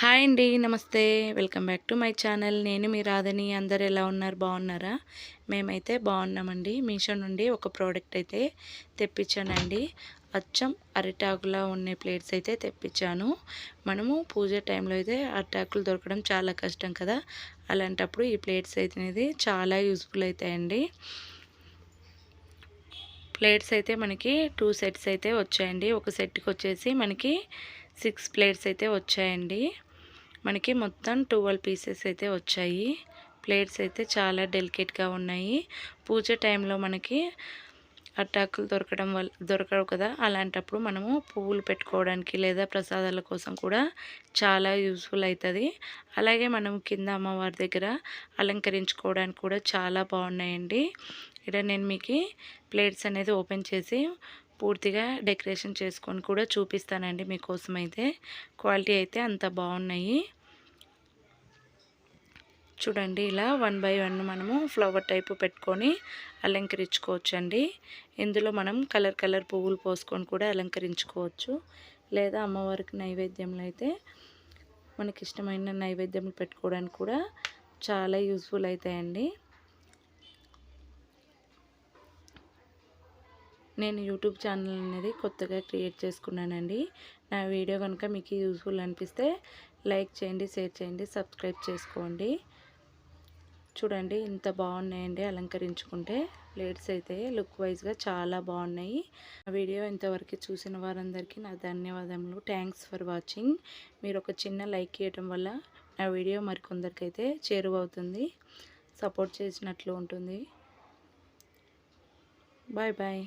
Hi అండి నమస్తే. Welcome back to my channel. నేను మీ రాధని. అందరు ఎలా ఉన్నారు? బాగున్నారా? మేమైతే బాగున్నామండి. మీషో నుండి ఒక ప్రోడక్ట్ అయితే తెప్పించానండి. అచ్చం అరిటాకులా ఉండే ప్లేట్స్ అయితే తెప్పించాను. మనము పూజ టైంలో అయితే అరిటాకులు దొరకడం చాలా కష్టం కదా. అలాంటప్పుడు ఈ ప్లేట్స్ అయితే చాలా యూస్ఫుల్ అవుతాయండి ప్లేట్స్ అయితే మనకి టూ సెట్స్ అయితే వచ్చాయండి. ఒక సెట్కి వచ్చేసి మనకి సిక్స్ ప్లేట్స్ అయితే వచ్చాయండి. మనకి మొత్తం ట్వెల్వ్ పీసెస్ అయితే వచ్చాయి. ప్లేట్స్ అయితే చాలా డెలికేట్గా ఉన్నాయి. పూజ టైంలో మనకి అట్టాకులు దొరకడం వల్ల దొరకవు కదా? అలాంటప్పుడు మనము పువ్వులు పెట్టుకోవడానికి లేదా ప్రసాదాల కోసం కూడా చాలా యూస్ఫుల్ అవుతుంది అలాగే మనం కింద అమ్మవారి దగ్గర అలంకరించుకోవడానికి కూడా చాలా బాగున్నాయండి. ఇక్కడ నేను మీకు ప్లేట్స్ అనేది ఓపెన్ చేసి పూర్తిగా డెకరేషన్ చేసుకొని కూడా చూపిస్తానండి మీకోసం అయితే క్వాలిటీ అయితే అంత బాగున్నాయి. చూడండి ఇలా వన్ బై వన్ మనము ఫ్లవర్ టైపు పెట్టుకొని అలంకరించుకోవచ్చండి. ఇందులో మనం కలర్ కలర్ పువ్వులు పోసుకొని కూడా అలంకరించుకోవచ్చు. లేదా అమ్మవారికి నైవేద్యంలో అయితే మనకి ఇష్టమైన నైవేద్యం పెట్టుకోవడానికి కూడా చాలా యూస్ఫుల్ అవుతాయండి నేను యూట్యూబ్ ఛానల్ అనేది కొత్తగా క్రియేట్ చేసుకున్నానండి. నా వీడియో కనుక మీకు యూస్ఫుల్ అనిపిస్తే లైక్ చేయండి షేర్ చేయండి సబ్స్క్రైబ్ చేసుకోండి. చూడండి ఇంత బాగున్నాయండి అలంకరించుకుంటే. ప్లేట్స్ అయితే లుక్ వైజ్గా చాలా బాగున్నాయి. ఆ వీడియో ఇంతవరకు చూసిన వారందరికీ నా ధన్యవాదములు. థ్యాంక్స్ ఫర్ వాచింగ్ మీరు ఒక చిన్న లైక్ ఇవ్వటం వల్ల నా వీడియో మరికొందరికైతే చేరువవుతుంది. సపోర్ట్ చేసినట్లు ఉంటుంది. Bye bye